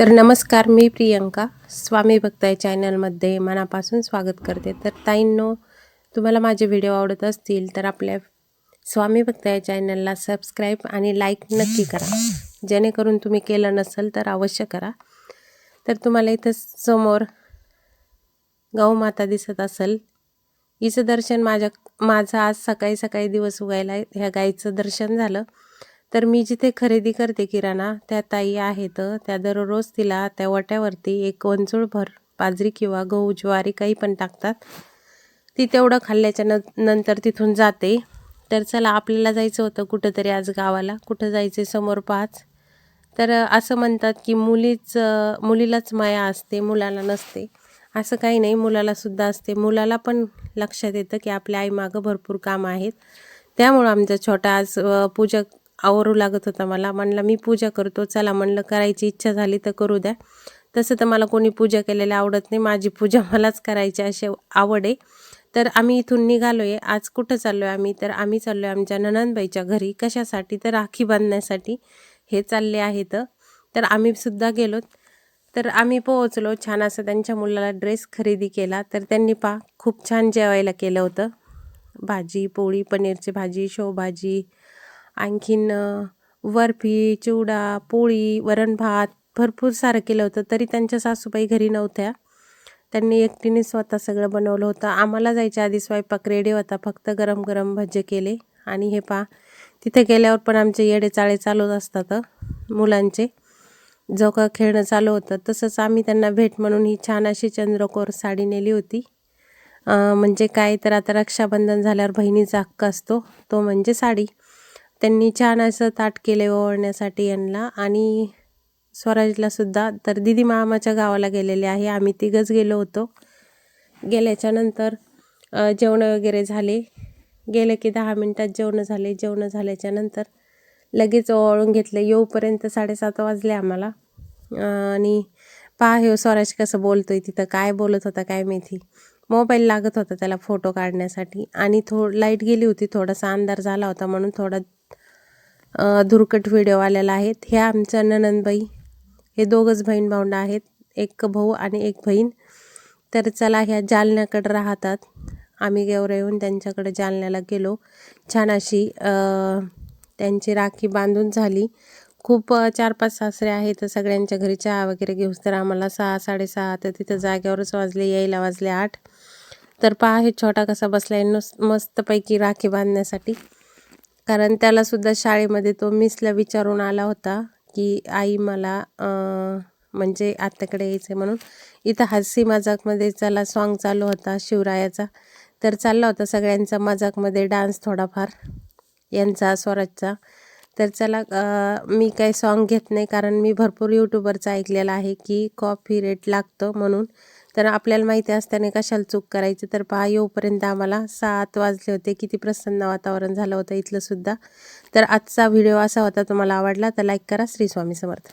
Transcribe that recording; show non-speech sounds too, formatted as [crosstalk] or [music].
तर नमस्कार मी प्रियंका. स्वामी भक्ताय चॅनलमध्ये मनापासून स्वागत करते. तर ताईंनो तुम्हाला माझे व्हिडिओ आवडत असतील तर आपल्या स्वामी भक्ताय चॅनलला सबस्क्राईब आणि लाईक नक्की करा. जेणेकरून तुम्ही केलं नसेल तर अवश्य करा. तर तुम्हाला इथं समोर गौमाता दिसत असेल. हिचं दर्शन माझ्या माझं आज सकाळी सकाळी दिवस उगायला ह्या गाईचं दर्शन झालं. तर मी जिथे खरेदी करते किराणा त्या ताई आहेत. त्या दररोज तिला त्या वट्यावरती एक वंचूळ भर बाजरी किंवा गहू ज्वारी काही पण टाकतात. ती तेवढं खाल्ल्याच्या न नंतर तिथून जाते. तर चला आपल्याला जायचं होतं कुठंतरी आज गावाला. कुठं जायचं समोर पाच तर असं म्हणतात की मुलीच मुलीलाच माया असते मुलाला नसते. असं काही नाही मुलालासुद्धा असते. मुलाला पण लक्षात येतं की आपल्या आईमागं भरपूर काम आहेत. त्यामुळं आमचा छोटा आज पूजा आवरू लागत होता मला. म्हणलं मी पूजा करतो. चला म्हणलं करायची इच्छा झाली तर करू द्या. तसं तर मला कोणी पूजा केलेली आवडत नाही. माझी पूजा [laughs] मलाच करायची अशी आवड आहे. तर आम्ही इथून निघालो आहे आज कुठं चाललो आहे आम्ही? तर आम्ही चाललो आहे आमच्या ननंदबाईच्या घरी. कशासाठी? तर राखी बांधण्यासाठी हे चालले आहेत. तर आम्ही सुद्धा गेलो. तर आम्ही पोहोचलो. छान असं त्यांच्या मुलाला ड्रेस खरेदी केला. तर त्यांनी पा खूप छान जेवायला केलं होतं. भाजी पोळी पनीरची भाजी शेवभाजी आणखीन बर्फी चिवडा पोळी वरण भात भरपूर सारं केलं होतं तरी त्यांच्या सासूबाई घरी नव्हत्या. त्यांनी एकटीने स्वतः सगळं बनवलं होतं. आम्हाला जायच्या आधी स्वयंपाक रेडी होता फक्त गरम गरम भजे केले. आणि हे पा तिथे गेल्यावर पण आमचे येडे चाळे चालूच असतात मुलांचे. जो का खेळणं चालू होतं तसंच आम्ही त्यांना भेट म्हणून ही छान अशी चंद्रकोर साडी नेली होती. म्हणजे काय तर आता रक्षाबंधन झाल्यावर बहिणीचा हक्क असतो तो म्हणजे साडी. त्यांनी छान असं ताट केले ओवाळण्यासाठी यांना. आणि स्वराजला सुद्धा तर दिदी मामाच्या गावाला गेलेले आहे. आम्ही तिघंच गेलो होतो. गेल्याच्यानंतर जेवणं वगैरे झाले. गेले की दहा मिनटात जेवणं झाले. जेवणं झाल्याच्यानंतर लगेच ओवाळून घेतलं. येऊपर्यंत साडेसात वाजले आम्हाला. आणि पहा हे स्वराज कसं बोलतोय तिथं. काय बोलत होता काय माहिती. मोबाईल लागत होता त्याला फोटो काढण्यासाठी. आणि थो लाइट गेली होती. थोडासा अंधार झाला होता म्हणून थोडा धुरकट व्हिडिओ आलेला आहेत. ह्या आमच्या ननंदबाई हे दोघंच बहीण भाऊंड आहेत. एक भाऊ आणि एक बहीण. तर चला ह्या जालन्याकडं राहतात. आम्ही गेवरा येऊन त्यांच्याकडे जालन्याला गेलो. छान अशी त्यांची राखी बांधून झाली. खूप चार पाच सासरे आहेत. सगळ्यांच्या घरी चहा वगैरे घेऊस तर आम्हाला सहा साडेसहा तर तिथं जाग्यावरच वाजले यायला वाजले आठ. तर पहा हे छोटा कसा बसला आहे नुस मस्तपैकी राखी बांधण्यासाठी. कारण त्यालासुद्धा शाळेमध्ये तो मिसला विचारून आला होता की आई मला म्हणजे आत्याकडे यायचं म्हणून. इथं हसी मजाकमध्ये चला सॉन्ग चालू होता शिवरायाचा. तर चालला होता सगळ्यांचा मजाकमध्ये डान्स थोडाफार यांचा स्वराजचा. तर चला मी काही सॉन्ग घेत नाही कारण मी भरपूर यूट्यूबरचं ऐकलेलं आहे की कॉपी रेट लागतं म्हणून. तर आपल्याला माहिती असताना कशाला चूक करायची? तर पहा येऊपर्यंत आम्हाला सात वाजले होते. किती प्रसन्न वातावरण झालं होतं इथलं सुद्धा तर आजचा व्हिडिओ असा होता. तुम्हाला आवडला तर लाईक करा. श्री स्वामी समर्थ.